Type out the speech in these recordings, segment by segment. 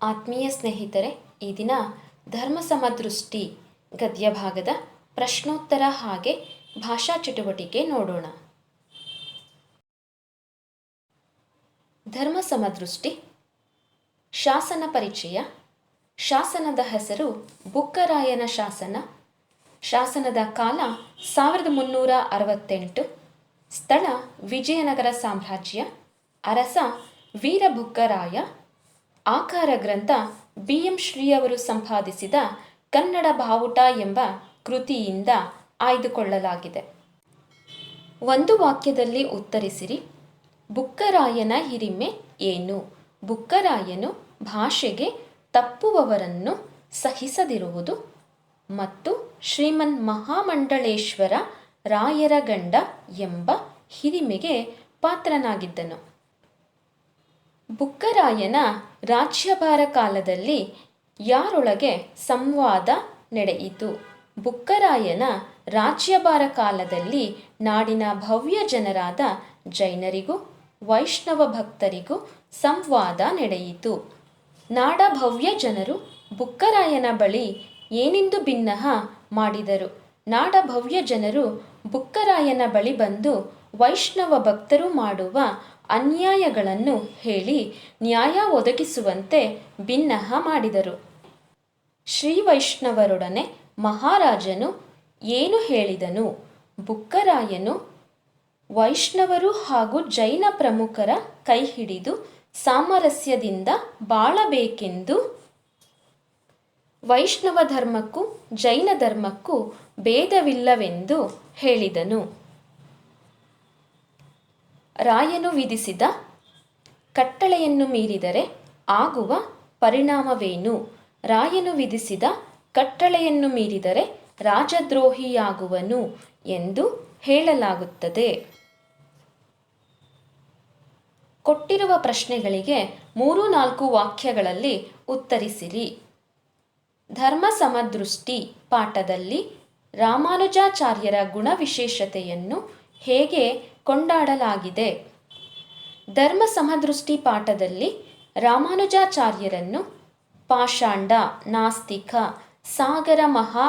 ಆತ್ಮೀಯ ಸ್ನೇಹಿತರೆ, ಈ ದಿನ ಧರ್ಮ ಸಮದೃಷ್ಟಿ ಗದ್ಯ ಭಾಗದ ಪ್ರಶ್ನೋತ್ತರ ಹಾಗೆ ಭಾಷಾ ಚಟುವಟಿಕೆ ನೋಡೋಣ. ಧರ್ಮ ಸಮದೃಷ್ಟಿ ಶಾಸನ ಪರಿಚಯ, ಶಾಸನದ ಹೆಸರು ಬುಕ್ಕರಾಯನ ಶಾಸನ, ಶಾಸನದ ಕಾಲ ಸಾವಿರದ ಮುನ್ನೂರ ಅರವತ್ತೆಂಟು, ಸ್ಥಳ ವಿಜಯನಗರ ಸಾಮ್ರಾಜ್ಯ, ಅರಸ ವೀರಬುಕ್ಕರಾಯ ಆಕಾರ ಗ್ರಂಥ ಬಿ ಎಂ ಶ್ರೀಯವರು ಸಂಪಾದಿಸಿದ ಕನ್ನಡ ಬಾವುಟ ಎಂಬ ಕೃತಿಯಿಂದ ಆಯ್ದುಕೊಳ್ಳಲಾಗಿದೆ. ಒಂದು ವಾಕ್ಯದಲ್ಲಿ ಉತ್ತರಿಸಿರಿ. ಬುಕ್ಕರಾಯನ ಹಿರಿಮೆ ಏನು? ಬುಕ್ಕರಾಯನು ಭಾಷೆಗೆ ತಪ್ಪುವವರನ್ನು ಸಹಿಸದಿರುವುದು ಮತ್ತು ಶ್ರೀಮನ್ ಮಹಾಮಂಡಳೇಶ್ವರ ರಾಯರ ಗಂಡ ಎಂಬ ಹಿರಿಮೆಗೆ ಪಾತ್ರನಾಗಿದ್ದನು. ಬುಕ್ಕರಾಯನ ರಾಜ್ಯಭಾರ ಕಾಲದಲ್ಲಿ ಯಾರೊಳಗೆ ಸಂವಾದ ನಡೆಯಿತು? ಬುಕ್ಕರಾಯನ ರಾಜ್ಯಭಾರ ಕಾಲದಲ್ಲಿ ನಾಡಿನ ಭವ್ಯ ಜನರಾದ ಜೈನರಿಗೂ, ವೈಷ್ಣವ ಭಕ್ತರಿಗೂ ಸಂವಾದ ನಡೆಯಿತು. ನಾಡ ಭವ್ಯ ಜನರು ಬುಕ್ಕರಾಯನ ಬಳಿ ಏನೆಂದು ಭಿನ್ನಹ ಮಾಡಿದರು? ನಾಡ ಭವ್ಯ ಜನರು ಬುಕ್ಕರಾಯನ ಬಳಿ ಬಂದು ವೈಷ್ಣವ ಭಕ್ತರು ಮಾಡುವ ಅನ್ಯಾಯಗಳನ್ನು ಹೇಳಿ ನ್ಯಾಯ ಒದಗಿಸುವಂತೆ ಭಿನ್ನಹ ಮಾಡಿದರು. ಶ್ರೀ ವೈಷ್ಣವರೊಡನೆ ಮಹಾರಾಜನು ಏನು ಹೇಳಿದನು? ಬುಕ್ಕರಾಯನು ವೈಷ್ಣವರು ಹಾಗೂ ಜೈನ ಪ್ರಮುಖರ ಕೈ ಹಿಡಿದು ಸಾಮರಸ್ಯದಿಂದ ಬಾಳಬೇಕೆಂದು ವೈಷ್ಣವ ಧರ್ಮಕ್ಕೂ ಜೈನ ಧರ್ಮಕ್ಕೂ ಭೇದವಿಲ್ಲವೆಂದು ಹೇಳಿದನು. ರಾಯನು ವಿಧಿಸಿದ ಕಟ್ಟಳೆಯನ್ನು ಮೀರಿದರೆ ಆಗುವ ಪರಿಣಾಮವೇನು? ರಾಯನು ವಿಧಿಸಿದ ಕಟ್ಟಳೆಯನ್ನು ಮೀರಿದರೆ ರಾಜದ್ರೋಹಿಯಾಗುವನು ಎಂದು ಹೇಳಲಾಗುತ್ತದೆ. ಕೊಟ್ಟಿರುವ ಪ್ರಶ್ನೆಗಳಿಗೆ ಮೂರು ನಾಲ್ಕು ವಾಕ್ಯಗಳಲ್ಲಿ ಉತ್ತರಿಸಿರಿ. ಧರ್ಮ ಸಮದೃಷ್ಟಿ ಪಾಠದಲ್ಲಿ ರಾಮಾನುಜಾಚಾರ್ಯರ ಗುಣವಿಶೇಷತೆಯನ್ನು ಹೇಗೆ ಕೊಂಡಾಡಲಾಗಿದೆ. ಧರ್ಮ ಸಮದೃಷ್ಟಿ ಪಾಠದಲ್ಲಿ ರಾಮಾನುಜಾಚಾರ್ಯರನ್ನು ಪಾಷಾಂಡ, ನಾಸ್ತಿಕ, ಸಾಗರ ಮಹಾ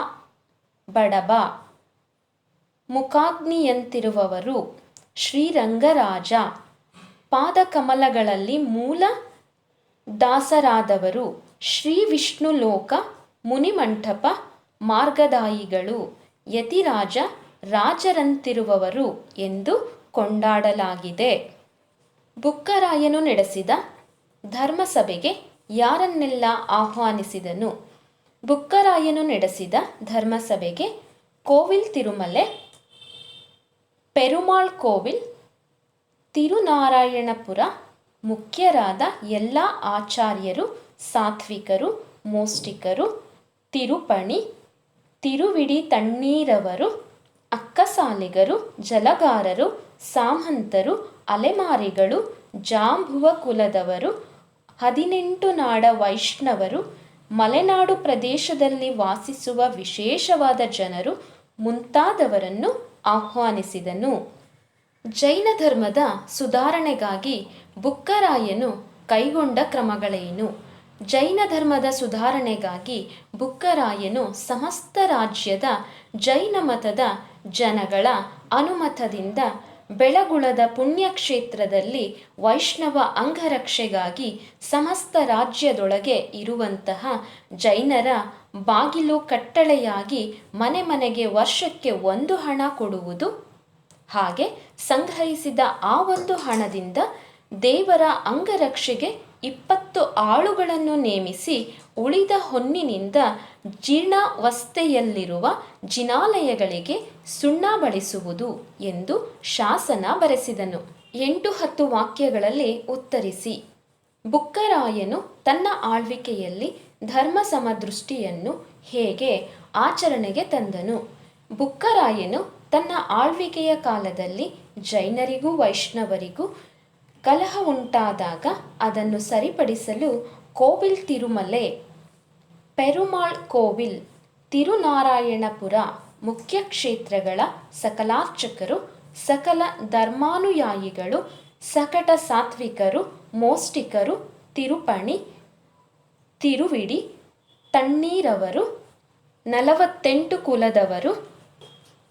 ಬಡಬ ಮುಖಾಗ್ನಿಯಂತಿರುವವರು ಶ್ರೀರಂಗರಾಜ. ಪಾದಕಮಲಗಳಲ್ಲಿ ಮೂಲ ದಾಸರಾದವರು ಶ್ರೀ ವಿಷ್ಣು ಲೋಕ ಮುನಿಮಂಟಪ ಮಾರ್ಗದಾಯಿಗಳು ಯತಿರಾಜ ರಾಜರಂತಿರುವವರು ಎಂದು ಕೊಂಡಾಡಲಾಗಿದೆ. ಬುಕ್ಕರಾಯನು ನಡೆಸಿದ ಧರ್ಮಸಭೆಗೆ ಯಾರನ್ನೆಲ್ಲ ಆಹ್ವಾನಿಸಿದನು? ಬುಕ್ಕರಾಯನು ನಡೆಸಿದ ಧರ್ಮಸಭೆಗೆ ಕೋವಿಲ್ ತಿರುಮಲೆ, ಪೆರುಮಾಳ್ ಕೋವಿಲ್, ತಿರುನಾರಾಯಣಪುರ ಮುಖ್ಯರಾದ ಎಲ್ಲ ಆಚಾರ್ಯರು, ಸಾತ್ವಿಕರು, ಮೋಷ್ಟಿಕರು, ತಿರುಪಣಿ, ತಿರುವಿಡಿ ತಣ್ಣೀರವರು, ಅಕ್ಕಸಾಲಿಗರು, ಜಲಗಾರರು ಸಾಮಂತರು, ಅಲೆಮಾರಿಗಳು ಜಾಂಬುವ ಕುಲದವರು ಹದಿನೆಂಟು ನಾಡ ವೈಷ್ಣವರು, ಮಲೆನಾಡು ಪ್ರದೇಶದಲ್ಲಿ ವಾಸಿಸುವ ವಿಶೇಷವಾದ ಜನರು ಮುಂತಾದವರನ್ನು ಆಹ್ವಾನಿಸಿದನು. ಜೈನ ಧರ್ಮದ ಸುಧಾರಣೆಗಾಗಿ ಬುಕ್ಕರಾಯನು ಕೈಗೊಂಡ ಕ್ರಮಗಳೇನು? ಜೈನ ಧರ್ಮದ ಸುಧಾರಣೆಗಾಗಿ ಬುಕ್ಕರಾಯನು ಸಮಸ್ತ ರಾಜ್ಯದ ಜೈನ ಮತದ ಜನಗಳ ಅನುಮತದಿಂದ ಬೆಳಗುಳದ ಪುಣ್ಯಕ್ಷೇತ್ರದಲ್ಲಿ ವೈಷ್ಣವ ಅಂಗರಕ್ಷೆಗಾಗಿ ಸಮಸ್ತ ರಾಜ್ಯದೊಳಗೆ ಇರುವಂತಹ ಜೈನರ ಬಾಗಿಲು ಕಟ್ಟಳೆಯಾಗಿ ಮನೆ ಮನೆಗೆ ವರ್ಷಕ್ಕೆ ಒಂದು ಹಣ ಕೊಡುವುದು. ಹಾಗೆ ಸಂಗ್ರಹಿಸಿದ ಆ ಒಂದು ಹಣದಿಂದ ದೇವರ ಅಂಗರಕ್ಷೆಗೆ ಇಪ್ಪತ್ತು ಆಳುಗಳನ್ನು ನೇಮಿಸಿ ಉಳಿದ ಹೊನ್ನಿನಿಂದ ಜೀರ್ಣಾವಸ್ಥೆಯಲ್ಲಿರುವ ಜಿನಾಲಯಗಳಿಗೆ ಸುಣ್ಣ ಬಳಸುವುದು ಎಂದು ಶಾಸನ ಬರೆಸಿದನು. ಎಂಟು ಹತ್ತು ವಾಕ್ಯಗಳಲ್ಲಿ ಉತ್ತರಿಸಿ. ಬುಕ್ಕರಾಯನು ತನ್ನ ಆಳ್ವಿಕೆಯಲ್ಲಿ ಧರ್ಮ ಸಮದೃಷ್ಟಿಯನ್ನು ಹೇಗೆ ಆಚರಣೆಗೆ ತಂದನು? ಬುಕ್ಕರಾಯನು ತನ್ನ ಆಳ್ವಿಕೆಯ ಕಾಲದಲ್ಲಿ ಜೈನರಿಗೂ ವೈಷ್ಣವರಿಗೂ ಕಲಹ ಉಂಟಾದಾಗ ಅದನ್ನು ಸರಿಪಡಿಸಲು ಕೋವಿಲ್ ತಿರುಮಲೆ, ಪೆರುಮಾಳ್ ಕೋವಿಲ್, ತಿರುನಾರಾಯಣಪುರ ಮುಖ್ಯ ಕ್ಷೇತ್ರಗಳ ಸಕಲಾರ್ಚಕರು, ಸಕಲ ಧರ್ಮಾನುಯಾಯಿಗಳು, ಸಕಟ ಸಾತ್ವಿಕರು, ಮೋಷ್ಟಿಕರು, ತಿರುಪಣಿ, ತಿರುವಿಡಿ, ತಣ್ಣೀರವರು, ನಲವತ್ತೆಂಟು ಕುಲದವರು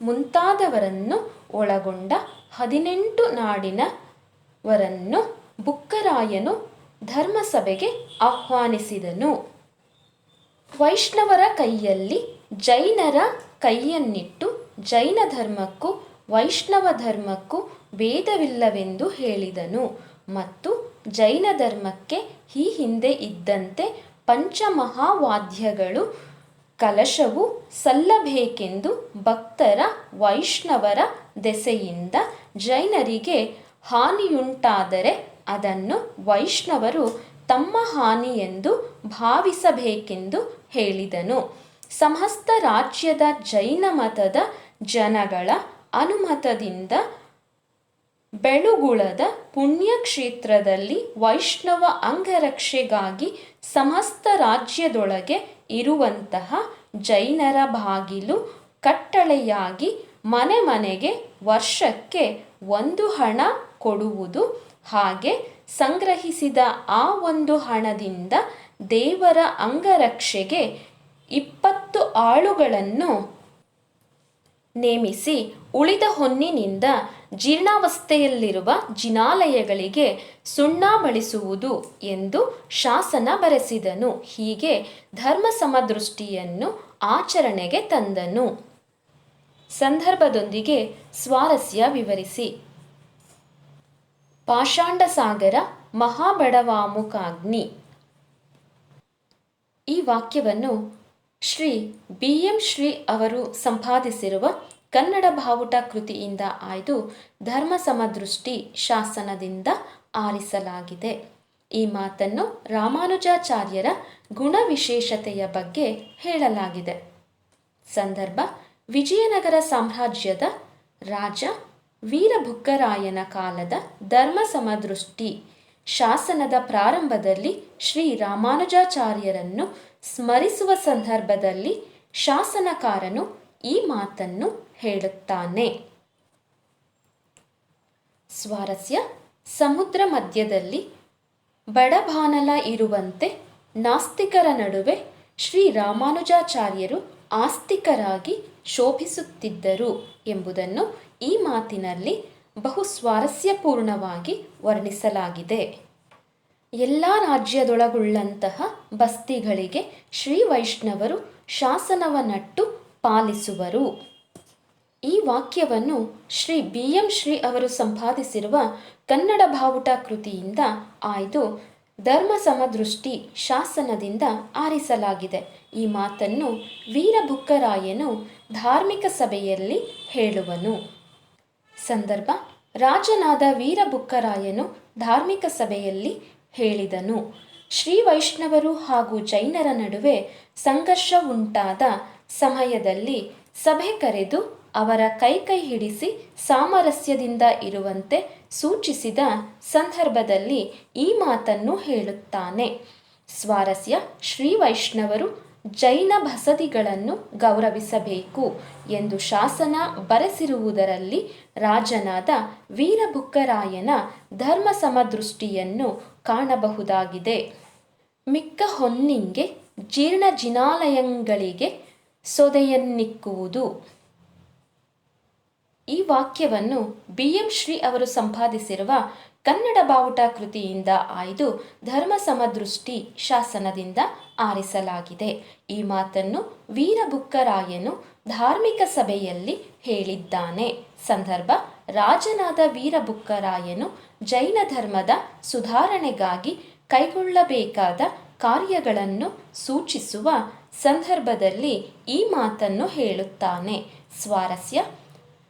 ಮುಂತಾದವರನ್ನು ಒಳಗೊಂಡ ಹದಿನೆಂಟು ನಾಡಿನವರನ್ನು ಬುಕ್ಕರಾಯನು ಧರ್ಮಸಭೆಗೆ ಆಹ್ವಾನಿಸಿದನು. ವೈಷ್ಣವರ ಕೈಯಲ್ಲಿ ಜೈನರ ಕೈಯನ್ನಿಟ್ಟು ಜೈನ ಧರ್ಮಕ್ಕೂ ವೈಷ್ಣವ ಧರ್ಮಕ್ಕೂ ಭೇದವಿಲ್ಲವೆಂದು ಹೇಳಿದನು. ಮತ್ತು ಜೈನ ಧರ್ಮಕ್ಕೆ ಈ ಹಿಂದೆ ಇದ್ದಂತೆ ಪಂಚಮಹಾವಾದ್ಯಗಳು ಕಲಶವು ಸಲ್ಲಬೇಕೆಂದು ಭಕ್ತರ ವೈಷ್ಣವರ ದೆಸೆಯಿಂದ ಜೈನರಿಗೆ ಹಾನಿಯುಂಟಾದರೆ ಅದನ್ನು ವೈಷ್ಣವರು ತಮ್ಮ ಹಾನಿಯೆಂದು ಭಾವಿಸಬೇಕೆಂದು ಹೇಳಿದನು. ಸಮಸ್ತ ರಾಜ್ಯದ ಜೈನ ಮತದ ಜನಗಳ ಅನುಮತದಿಂದ ಬೆಳುಗುಳದ ಪುಣ್ಯಕ್ಷೇತ್ರದಲ್ಲಿ ವೈಷ್ಣವ ಅಂಗರಕ್ಷೆಗಾಗಿ ಸಮಸ್ತ ರಾಜ್ಯದೊಳಗೆ ಇರುವಂತಹ ಜೈನರ ಬಾಗಿಲು ಕಟ್ಟಳೆಯಾಗಿ ಮನೆ ಮನೆಗೆ ವರ್ಷಕ್ಕೆ ಒಂದು ಹಣ ಕೊಡುವುದು ಹಾಗೆ ಸಂಗ್ರಹಿಸಿದ ಆ ಒಂದು ಹಣದಿಂದ ದೇವರ ಅಂಗರಕ್ಷೆಗೆ ಇಪ್ಪತ್ತು ಆಳುಗಳನ್ನು ನೇಮಿಸಿ ಉಳಿದ ಹೊನ್ನಿನಿಂದ ಜೀರ್ಣಾವಸ್ಥೆಯಲ್ಲಿರುವ ಜಿನಾಲಯಗಳಿಗೆ ಸುಣ್ಣ ಬಳಿಸುವುದು ಎಂದು ಶಾಸನ ಬರೆಸಿದನು. ಹೀಗೆ ಧರ್ಮ ಸಮದೃಷ್ಟಿಯನ್ನು ಆಚರಣೆಗೆ ತಂದನು. ಸಂದರ್ಭದೊಂದಿಗೆ ಸ್ವಾರಸ್ಯ ವಿವರಿಸಿ. ಪಾಷಾಂಡ ಸಾಗರ ಮಹಾಬಡವಾಮುಖಾಗ್ನಿ. ಈ ವಾಕ್ಯವನ್ನು ಶ್ರೀ ಬಿ ಎಂ ಶ್ರೀ ಅವರು ಸಂಪಾದಿಸಿರುವ ಕನ್ನಡ ಭಾವುಟ ಕೃತಿಯಿಂದ ಆಯ್ದು ಧರ್ಮ ಸಮದೃಷ್ಟಿ ಶಾಸನದಿಂದ ಆರಿಸಲಾಗಿದೆ. ಈ ಮಾತನ್ನು ರಾಮಾನುಜಾಚಾರ್ಯರ ಗುಣವಿಶೇಷತೆಯ ಬಗ್ಗೆ ಹೇಳಲಾಗಿದೆ. ಸಂದರ್ಭ, ವಿಜಯನಗರ ಸಾಮ್ರಾಜ್ಯದ ರಾಜ ವೀರಭುಕ್ಕರಾಯನ ಕಾಲದ ಧರ್ಮ ಸಮದೃಷ್ಟಿ ಶಾಸನದ ಪ್ರಾರಂಭದಲ್ಲಿ ಶ್ರೀ ರಾಮಾನುಜಾಚಾರ್ಯರನ್ನು ಸ್ಮರಿಸುವ ಸಂದರ್ಭದಲ್ಲಿ ಶಾಸನಕಾರನು ಈ ಮಾತನ್ನು ಹೇಳುತ್ತಾನೆ. ಸ್ವಾರಸ್ಯ ಸಮುದ್ರ ಮಧ್ಯದಲ್ಲಿ ಬಡಬಾನಲ ಇರುವಂತೆ ನಾಸ್ತಿಕರ ನಡುವೆ ಶ್ರೀ ರಾಮಾನುಜಾಚಾರ್ಯರು ಆಸ್ತಿಕರಾಗಿ ಶೋಭಿಸುತ್ತಿದ್ದರು ಎಂಬುದನ್ನು ಈ ಮಾತಿನಲ್ಲಿ ಬಹು ಸ್ವಾರಸ್ಯಪೂರ್ಣವಾಗಿ ವರ್ಣಿಸಲಾಗಿದೆ. ಎಲ್ಲ ರಾಜ್ಯದೊಳಗುಳ್ಳಂತಹ ಬಸ್ತಿಗಳಿಗೆ ಶ್ರೀ ವೈಷ್ಣವರು ಶಾಸನವನ್ನಟ್ಟು ಪಾಲಿಸುವರು. ಈ ವಾಕ್ಯವನ್ನು ಶ್ರೀ ಬಿ ಎಂ ಶ್ರೀ ಅವರು ಸಂಪಾದಿಸಿರುವ ಕನ್ನಡ ಬಾವುಟ ಕೃತಿಯಿಂದ ಆಯ್ದು ಧರ್ಮ ಸಮದೃಷ್ಟಿ ಶಾಸನದಿಂದ ಆರಿಸಲಾಗಿದೆ. ಈ ಮಾತನ್ನು ವೀರಭುಕ್ಕರಾಯನು ಧಾರ್ಮಿಕ ಸಭೆಯಲ್ಲಿ ಹೇಳುವನು. ಸಂದರ್ಭ, ರಾಜನಾದ ವೀರಬುಕ್ಕರಾಯನು ಧಾರ್ಮಿಕ ಸಭೆಯಲ್ಲಿ ಹೇಳಿದನು. ಶ್ರೀ ವೈಷ್ಣವರು ಹಾಗೂ ಜೈನರ ನಡುವೆ ಸಂಘರ್ಷ ಉಂಟಾದ ಸಮಯದಲ್ಲಿ ಸಭೆ ಕರೆದು ಅವರ ಕೈ ಕೈ ಹಿಡಿಸಿ ಸಾಮರಸ್ಯದಿಂದ ಇರುವಂತೆ ಸೂಚಿಸಿದ ಸಂದರ್ಭದಲ್ಲಿ ಈ ಮಾತನ್ನು ಹೇಳುತ್ತಾನೆ. ಸ್ವಾರಸ್ಯ, ಶ್ರೀ ವೈಷ್ಣವರು ಜೈನ ಬಸದಿಗಳನ್ನು ಗೌರವಿಸಬೇಕು ಎಂದು ಶಾಸನ ಬರೆಸಿರುವುದರಲ್ಲಿ ರಾಜನಾದ ವೀರಬುಕ್ಕರಾಯನ ಧರ್ಮ ಸಮದೃಷ್ಟಿಯನ್ನು ಕಾಣಬಹುದಾಗಿದೆ. ಮಿಕ್ಕ ಹೊನ್ನಿಂಗೆ ಜೀರ್ಣ ಜಿನಾಲಯಗಳಿಗೆ ಸೊದೆಯನ್ನಿಕ್ಕುವುದು. ಈ ವಾಕ್ಯವನ್ನು ಬಿ ಎಂ ಶ್ರೀ ಅವರು ಸಂಪಾದಿಸಿರುವ ಕನ್ನಡ ಬಾವುಟ ಕೃತಿಯಿಂದ ಆಯ್ದು ಧರ್ಮ ಸಮದೃಷ್ಟಿ ಶಾಸನದಿಂದ ಆರಿಸಲಾಗಿದೆ. ಈ ಮಾತನ್ನು ವೀರಬುಕ್ಕರಾಯನು ಧಾರ್ಮಿಕ ಸಭೆಯಲ್ಲಿ ಹೇಳಿದ್ದಾನೆ. ಸಂದರ್ಭ, ರಾಜನಾದ ವೀರಬುಕ್ಕರಾಯನು ಜೈನ ಧರ್ಮದ ಸುಧಾರಣೆಗಾಗಿ ಕೈಗೊಳ್ಳಬೇಕಾದ ಕಾರ್ಯಗಳನ್ನು ಸೂಚಿಸುವ ಸಂದರ್ಭದಲ್ಲಿ ಈ ಮಾತನ್ನು ಹೇಳುತ್ತಾನೆ. ಸ್ವಾರಸ್ಯ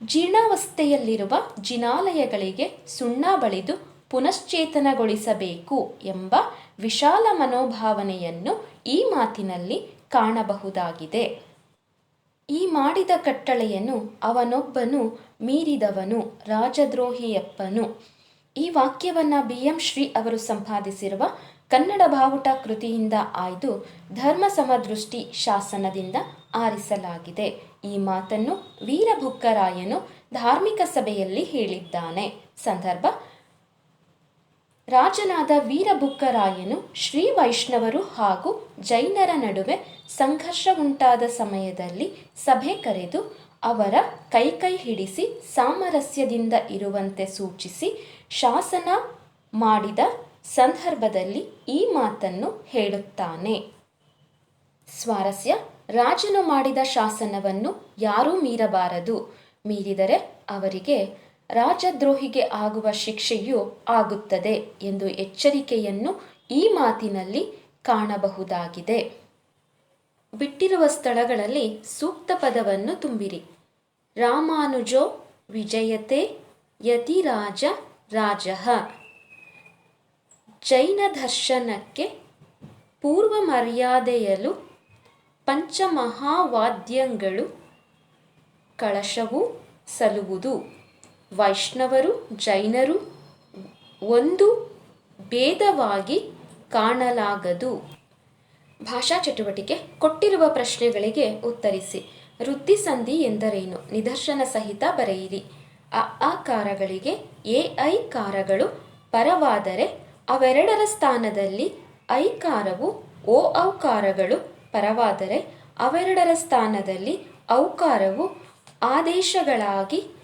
ಜೀರ್ಣಾವಸ್ಥೆಯಲ್ಲಿರುವ ಜಿನಾಲಯಗಳಿಗೆ ಸುಣ್ಣ ಬಳಿದು ಪುನಶ್ಚೇತನಗೊಳಿಸಬೇಕು ಎಂಬ ವಿಶಾಲ ಮನೋಭಾವನೆಯನ್ನು ಈ ಮಾತಿನಲ್ಲಿ ಕಾಣಬಹುದಾಗಿದೆ. ಈ ಮಾಡಿದ ಕಟ್ಟಳೆಯನ್ನು ಅವನೊಬ್ಬನು ಮೀರಿದವನು, ರಾಜದ್ರೋಹಿಯಪ್ಪನು. ಈ ವಾಕ್ಯವನ್ನು ಬಿ ಎಂ ಶ್ರೀ ಅವರು ಸಂಪಾದಿಸಿರುವ ಕನ್ನಡ ಬಾವುಟ ಕೃತಿಯಿಂದ ಆಯ್ದು ಧರ್ಮ ಸಮದೃಷ್ಟಿ ಶಾಸನದಿಂದ ಆರಿಸಲಾಗಿದೆ. ಈ ಮಾತನ್ನು ವೀರಭುಕ್ಕರಾಯನು ಧಾರ್ಮಿಕ ಸಭೆಯಲ್ಲಿ ಹೇಳಿದ್ದಾನೆ. ಸಂದರ್ಭ. ರಾಜನಾದ ವೀರಭುಕ್ಕರಾಯನು ಶ್ರೀ ವೈಷ್ಣವರು ಹಾಗೂ ಜೈನರ ನಡುವೆ ಸಂಘರ್ಷ ಉಂಟಾದ ಸಮಯದಲ್ಲಿ ಸಭೆ ಕರೆದು ಅವರ ಕೈಕೈ ಹಿಡಿಸಿ ಸಾಮರಸ್ಯದಿಂದ ಇರುವಂತೆ ಸೂಚಿಸಿ ಶಾಸನ ಮಾಡಿದ ಸಂದರ್ಭದಲ್ಲಿ ಈ ಮಾತನ್ನು ಹೇಳುತ್ತಾನೆ. ಸ್ವಾರಸ್ಯ, ರಾಜನು ಮಾಡಿದ ಶಾಸನವನ್ನು ಯಾರೂ ಮೀರಬಾರದು. ಮೀರಿದರೆ ಅವರಿಗೆ ರಾಜದ್ರೋಹಿಗೆ ಆಗುವ ಶಿಕ್ಷೆಯು ಆಗುತ್ತದೆ ಎಂದು ಎಚ್ಚರಿಕೆಯನ್ನು ಈ ಮಾತಿನಲ್ಲಿ ಕಾಣಬಹುದಾಗಿದೆ. ಬಿಟ್ಟಿರುವ ಸ್ಥಳಗಳಲ್ಲಿ ಸೂಕ್ತ ಪದವನ್ನು ತುಂಬಿರಿ. ರಾಮಾನುಜೋ ವಿಜಯತೆ ಯತಿರಾಜ ರಾಜಃ. ಜೈನ ದರ್ಶನಕ್ಕೆ ಪೂರ್ವ ಮರ್ಯಾದೆಯಲು ಪಂಚಮಹಾವಾದ್ಯಗಳು ಕಳಶವು ಸಲ್ಲುವುದು ವೈಷ್ಣವರು, ಜೈನರು ಒಂದು ಭೇದವಾಗಿ ಕಾಣಲಾಗದು. ಭಾಷಾ ಚಟುವಟಿಕೆ ಕೊಟ್ಟಿರುವ ಪ್ರಶ್ನೆಗಳಿಗೆ ಉತ್ತರಿಸಿ. ವೃದ್ಧಿ ಸಂಧಿ ಎಂದರೇನು? ನಿದರ್ಶನ ಸಹಿತ ಬರೆಯಿರಿ. ಅ ಆಕಾರಗಳಿಗೆ ಎ ಕಾರಗಳು ಪರವಾದರೆ ಅವೆರಡರ ಸ್ಥಾನದಲ್ಲಿ ಐಕಾರವು ಓ ಔಕಾರಗಳು ಪರವಾದರೆ ಅವೆರಡರ ಸ್ಥಾನದಲ್ಲಿ ಔಕಾರವು ಆದೇಶಗಳಾಗಿ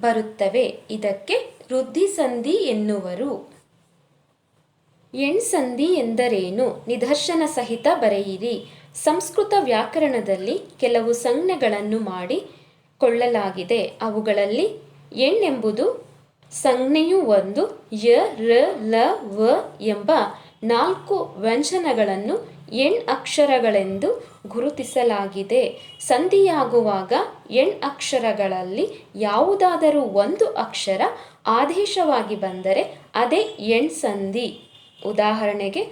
ಬರುತ್ತವೆ. ಇದಕ್ಕೆ ವೃದ್ಧಿಸಂಧಿ ಎನ್ನುವರು. ಎಣ್ಸಂಧಿ ಎಂದರೇನು? ನಿದರ್ಶನ ಸಹಿತ ಬರೆಯಿರಿ. ಸಂಸ್ಕೃತ ವ್ಯಾಕರಣದಲ್ಲಿ ಕೆಲವು ಸಂಜ್ಞೆಗಳನ್ನು ಮಾಡಿ ಕೊಳ್ಳಲಾಗಿದೆ. ಅವುಗಳಲ್ಲಿ ಎಣ್ಣೆಂಬುದು ಸಂಜ್ಞೆಯು ಒಂದು ಯ, ರ, ಲ, ವ ಎಂಬ ನಾಲ್ಕು ವ್ಯಂಜನಗಳನ್ನು ಎಣ್ ಅಕ್ಷರಗಳೆಂದು ಗುರುತಿಸಲಾಗಿದೆ. ಸಂಧಿಯಾಗುವಾಗ ಎಣ್ ಅಕ್ಷರಗಳಲ್ಲಿ ಯಾವುದಾದರೂ ಒಂದು ಅಕ್ಷರ ಆದೇಶವಾಗಿ ಬಂದರೆ ಅದೇ ಎಣ್ ಸಂಧಿ. ಉದಾಹರಣೆಗೆ,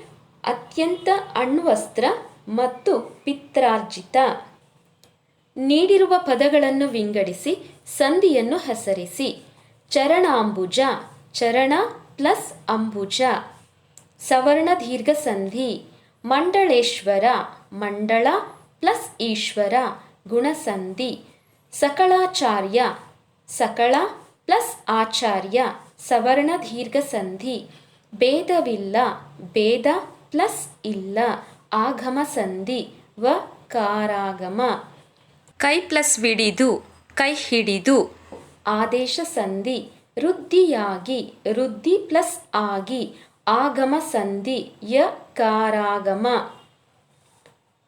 ಅತ್ಯಂತ ಅಣ್ವಸ್ತ್ರ ಮತ್ತು ಪಿತ್ರಾರ್ಜಿತ. ನೀಡಿರುವ ಪದಗಳನ್ನು ವಿಂಗಡಿಸಿ, ಸಂಧಿಯನ್ನು ಹೆಸರಿಸಿ. ಚರಣಾಂಬುಜ, ಚರಣ ಪ್ಲಸ್ ಅಂಬುಜ. ಸವರ್ಣ ದೀರ್ಘ ಸಂಧಿ. ಮಂಡಳೇಶ್ವರ, ಮಂಡಳ ಪ್ಲಸ್ ಈಶ್ವರ, ಗುಣಸಂಧಿ ಸಕಳಾಚಾರ್ಯ ಸಕಳ ಪ್ಲಸ್ ಆಚಾರ್ಯ, ಸವರ್ಣ ದೀರ್ಘಸಂಧಿ, ಭೇದವಿಲ್ಲ, ಭೇದ ಪ್ಲಸ್ ಇಲ್ಲ, ಆಗಮ ಸಂಧಿ ವ ಕಾರಾಗಮ. ಕೈ ಪ್ಲಸ್ ವಿಡಿದು, ಕೈ ಹಿಡಿದು, ಆದೇಶ ಸಂಧಿ, ವೃದ್ಧಿಯಾಗಿ, ವೃದ್ಧಿ ಪ್ಲಸ್ ಆಗಿ, ಆಗಮ ಸಂಧಿ, ಯ ಕಾರಾಗಮ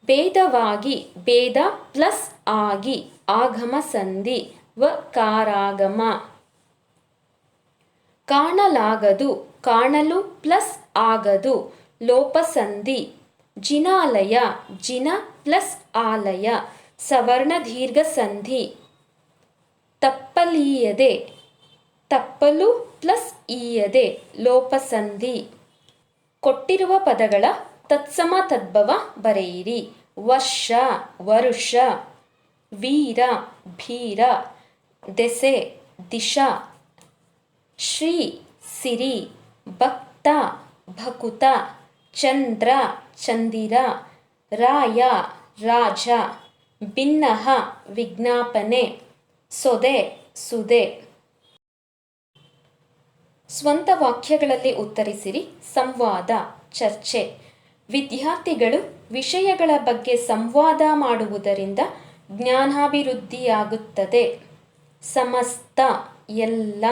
ಭೇದವಾಗಿ ಭೇದ ಪ್ಲಸ್ ಆಗಿ ಆಗಮ ಸಂಧಿ ವ ಕಾರಾಗಮ. ಕಾಣಲಾಗದು ಕಾಣಲು ಪ್ಲಸ್ ಆಗದು ಲೋಪಸಂಧಿ. ಜಿನಾಲಯ ಜಿನ ಪ್ಲಸ್ ಆಲಯ ಸವರ್ಣ ದೀರ್ಘ ಸಂಧಿ. ತಪ್ಪಲೀಯದೆ ತಪ್ಪಲು ಪ್ಲಸ್ ಈಯದೆ ಲೋಪಸಂಧಿ. ಕೊಟ್ಟಿರುವ ಪದಗಳ ತತ್ಸಮ ತದ್ಭವ ಬರೆಯಿರಿ. ವರ್ಷ, ವರುಷ, ವೀರ, ಭೀರ, ದೆಸೆ, ದಿಶಾ, ಶ್ರೀ, ಸಿರಿ, ಭಕ್ತ, ಭಕುತ, ಚಂದ್ರ, ಚಂದಿರ, ರಾಯ, ರಾಜ ಭಿನ್ನಹ ವಿಜ್ಞಾಪನೆ, ಸೊದೆ, ಸುದೆ. ಸ್ವಂತ ವಾಕ್ಯಗಳಲ್ಲಿ ಉತ್ತರಿಸಿರಿ. ಸಂವಾದ, ಚರ್ಚೆ. ವಿದ್ಯಾರ್ಥಿಗಳು ವಿಷಯಗಳ ಬಗ್ಗೆ ಸಂವಾದ ಮಾಡುವುದರಿಂದ ಜ್ಞಾನಾಭಿವೃದ್ಧಿಯಾಗುತ್ತದೆ. ಸಮಸ್ತ, ಎಲ್ಲ.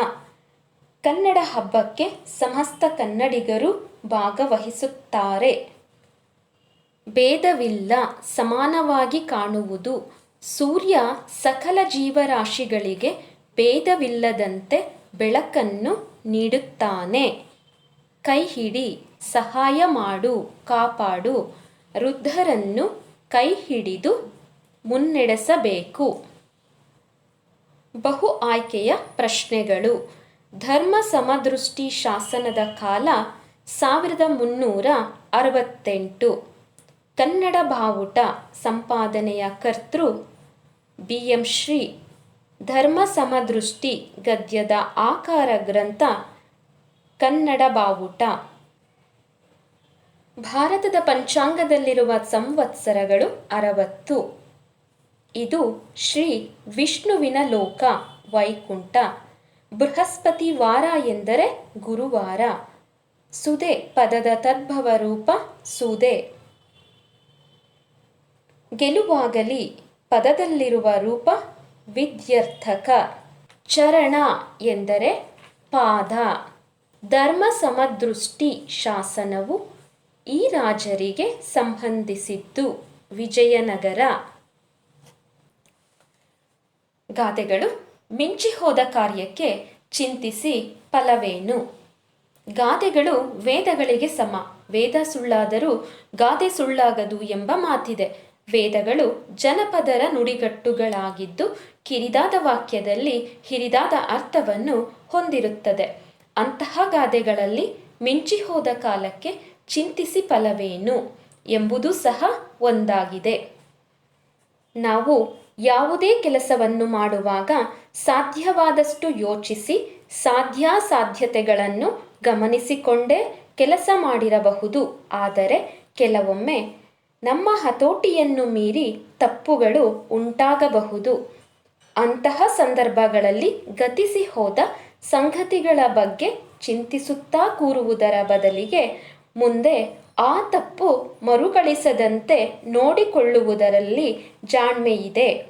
ಕನ್ನಡ ಹಬ್ಬಕ್ಕೆ ಸಮಸ್ತ ಕನ್ನಡಿಗರು ಭಾಗವಹಿಸುತ್ತಾರೆ. ಭೇದವಿಲ್ಲ, ಸಮಾನವಾಗಿ ಕಾಣುವುದು. ಸೂರ್ಯ ಸಕಲ ಜೀವರಾಶಿಗಳಿಗೆ ಭೇದವಿಲ್ಲದಂತೆ ಬೆಳಕನ್ನು ನೀಡುತ್ತಾನೆ. ಕೈ ಹಿಡಿ ಸಹಾಯ ಮಾಡು, ಕಾಪಾಡು, ವೃದ್ಧರನ್ನು ಕೈ ಹಿಡಿದು ಮುನ್ನಡೆಸಬೇಕು. ಬಹು ಆಯ್ಕೆಯ ಪ್ರಶ್ನೆಗಳು. ಧರ್ಮ ಸಮದೃಷ್ಟಿ ಶಾಸನದ ಕಾಲ ಸಾವಿರದ ಮುನ್ನೂರ ಅರವತ್ತೆಂಟು. ಕನ್ನಡ ಬಾವುಟ ಸಂಪಾದನೆಯ ಕರ್ತೃ ಬಿ ಎಂ ಶ್ರೀ ಧರ್ಮ ಸಮದೃಷ್ಟಿ ಗದ್ಯದ ಆಕಾರ ಗ್ರಂಥ, ಕನ್ನಡ ಬಾವುಟ. ಭಾರತದ ಪಂಚಾಂಗದಲ್ಲಿರುವ ಸಂವತ್ಸರಗಳು ಅರವತ್ತು. ಇದು ಶ್ರೀ ವಿಷ್ಣುವಿನ ಲೋಕ, ವೈಕುಂಠ. ಬೃಹಸ್ಪತಿ ವಾರ ಎಂದರೆ ಗುರುವಾರ. ಸುದೆ ಪದದ ತದ್ಭವ ರೂಪ ಸುದೆ. ಗೆಲುವಾಗಲಿ ಪದದಲ್ಲಿರುವ ರೂಪ ವಿದ್ಯರ್ಥಕ. ಚರಣ ಎಂದರೆ ಪಾದ. ಧರ್ಮ ಸಮದೃಷ್ಟಿ ಶಾಸನವು ಈ ರಾಜರಿಗೆ ಸಂಬಂಧಿಸಿದ್ದು. ವಿಜಯನಗರ. ಗಾದೆಗಳು, ಮಿಂಚಿ ಹೋದ ಕಾರ್ಯಕ್ಕೆ ಚಿಂತಿಸಿ ಫಲವೇನು? ಗಾದೆಗಳು ವೇದಗಳಿಗೆ ಸಮ. ವೇದ ಸುಳ್ಳಾದರೂ ಗಾದೆ ಸುಳ್ಳಾಗದು ಎಂಬ ಮಾತಿದೆ. ವೇದಗಳು ಜನಪದರ ನುಡಿಗಟ್ಟುಗಳಾಗಿದ್ದು ಕಿರಿದಾದ ವಾಕ್ಯದಲ್ಲಿ ಹಿರಿದಾದ ಅರ್ಥವನ್ನು ಹೊಂದಿರುತ್ತದೆ. ಅಂತಹ ಗಾದೆಗಳಲ್ಲಿ ಮಿಂಚಿ ಹೋದ ಕಾಲಕ್ಕೆ ಚಿಂತಿಸಿ ಫಲವೇನು ಎಂಬುದು ಸಹ ಒಂದಾಗಿದೆ. ನಾವು ಯಾವುದೇ ಕೆಲಸವನ್ನು ಮಾಡುವಾಗ ಸಾಧ್ಯವಾದಷ್ಟು ಯೋಚಿಸಿ ಸಾಧ್ಯಾಸಾಧ್ಯತೆಗಳನ್ನು ಗಮನಿಸಿಕೊಂಡೇ ಕೆಲಸ ಮಾಡಿರಬಹುದು. ಆದರೆ ಕೆಲವೊಮ್ಮೆ ನಮ್ಮ ಹತೋಟಿಯನ್ನು ಮೀರಿ ತಪ್ಪುಗಳು ಉಂಟಾಗಬಹುದು. ಅಂತಹ ಸಂದರ್ಭಗಳಲ್ಲಿ ಗತಿಸಿ ಹೋದ ಸಂಗತಿಗಳ ಬಗ್ಗೆ ಚಿಂತಿಸುತ್ತಾ ಕೂರುವುದರ ಬದಲಿಗೆ ಮುಂದೆ ಆ ತಪ್ಪು ಮರುಕಳಿಸದಂತೆ ನೋಡಿಕೊಳ್ಳುವುದರಲ್ಲಿ ಜಾಣ್ಮೆಯಿದೆ.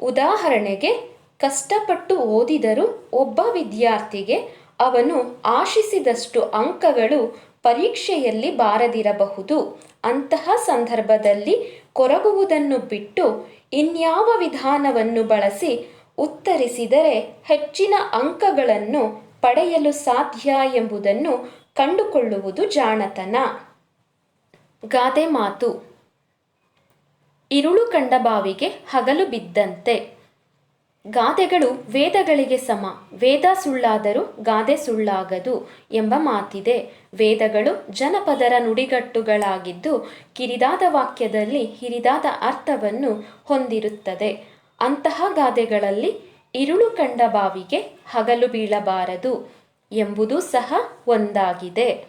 ಉದಾಹರಣೆಗೆ, ಕಷ್ಟಪಟ್ಟು ಓದಿದರೂ ಒಬ್ಬ ವಿದ್ಯಾರ್ಥಿಗೆ ಅವನು ಆಶಿಸಿದಷ್ಟು ಅಂಕಗಳು ಪರೀಕ್ಷೆಯಲ್ಲಿ ಬಾರದಿರಬಹುದು. ಅಂತಹ ಸಂದರ್ಭದಲ್ಲಿ ಕೊರಗುವುದನ್ನು ಬಿಟ್ಟು ಇನ್ಯಾವ ವಿಧಾನವನ್ನು ಬಳಸಿ ಉತ್ತರಿಸಿದರೆ ಹೆಚ್ಚಿನ ಅಂಕಗಳನ್ನು ಪಡೆಯಲು ಸಾಧ್ಯ ಎಂಬುದನ್ನು ಕಂಡುಕೊಳ್ಳುವುದು ಜಾಣತನ. ಗಾದೆ ಮಾತು. ಇರುಳು ಕಂಡ ಬಾವಿಗೆ ಹಗಲು ಬಿದ್ದಂತೆ. ಗಾದೆಗಳು ವೇದಗಳಿಗೆ ಸಮ. ವೇದ ಸುಳ್ಳಾದರೂ ಗಾದೆ ಸುಳ್ಳಾಗದು ಎಂಬ ಮಾತಿದೆ. ವೇದಗಳು ಜನಪದರ ನುಡಿಗಟ್ಟುಗಳಾಗಿದ್ದು ಕಿರಿದಾದ ವಾಕ್ಯದಲ್ಲಿ ಹಿರಿದಾದ ಅರ್ಥವನ್ನು ಹೊಂದಿರುತ್ತದೆ. ಅಂತಹ ಗಾದೆಗಳಲ್ಲಿ ಇರುಳು ಕಂಡ ಬಾವಿಗೆ ಹಗಲು ಬೀಳಬಾರದು ಎಂಬುದು ಸಹ ಒಂದಾಗಿದೆ.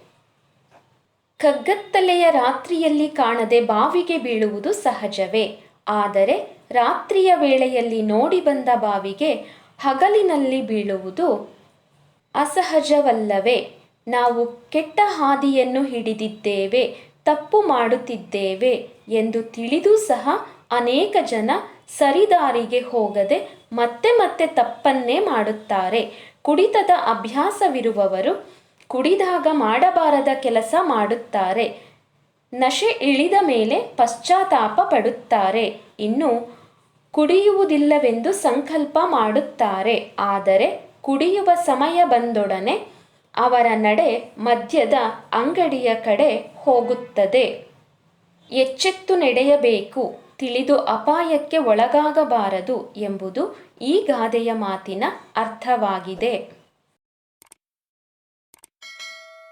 ಕಗ್ಗತ್ತಲೆಯ ರಾತ್ರಿಯಲ್ಲಿ ಕಾಣದೆ ಬಾವಿಗೆ ಬೀಳುವುದು ಸಹಜವೇ. ಆದರೆ ರಾತ್ರಿಯ ವೇಳೆಯಲ್ಲಿ ನೋಡಿ ಬಂದ ಬಾವಿಗೆ ಹಗಲಿನಲ್ಲಿ ಬೀಳುವುದು ಅಸಹಜವಲ್ಲವೇ? ನಾವು ಕೆಟ್ಟ ಹಾದಿಯನ್ನು ಹಿಡಿದಿದ್ದೇವೆ, ತಪ್ಪು ಮಾಡುತ್ತಿದ್ದೇವೆ ಎಂದು ತಿಳಿದು ಸಹ ಅನೇಕ ಜನ ಸರಿದಾರಿಗೆ ಹೋಗದೆ ಮತ್ತೆ ಮತ್ತೆ ತಪ್ಪನ್ನೇ ಮಾಡುತ್ತಾರೆ. ಕುಡಿತದ ಅಭ್ಯಾಸವಿರುವವರು ಕುಡಿದಾಗ ಮಾಡಬಾರದ ಕೆಲಸ ಮಾಡುತ್ತಾರೆ. ನಶೆ ಇಳಿದ ಮೇಲೆ ಪಶ್ಚಾತ್ತಾಪ ಪಡುತ್ತಾರೆ. ಇನ್ನು ಕುಡಿಯುವುದಿಲ್ಲವೆಂದು ಸಂಕಲ್ಪ ಮಾಡುತ್ತಾರೆ. ಆದರೆ ಕುಡಿಯುವ ಸಮಯ ಬಂದೊಡನೆ ಅವರ ನಡೆ ಮದ್ಯದ ಅಂಗಡಿಯ ಕಡೆ ಹೋಗುತ್ತದೆ. ಎಚ್ಚೆತ್ತು ನಡೆಯಬೇಕು, ತಿಳಿದು ಅಪಾಯಕ್ಕೆ ಒಳಗಾಗಬಾರದು ಎಂಬುದು ಈ ಗಾದೆಯ ಮಾತಿನ ಅರ್ಥವಾಗಿದೆ.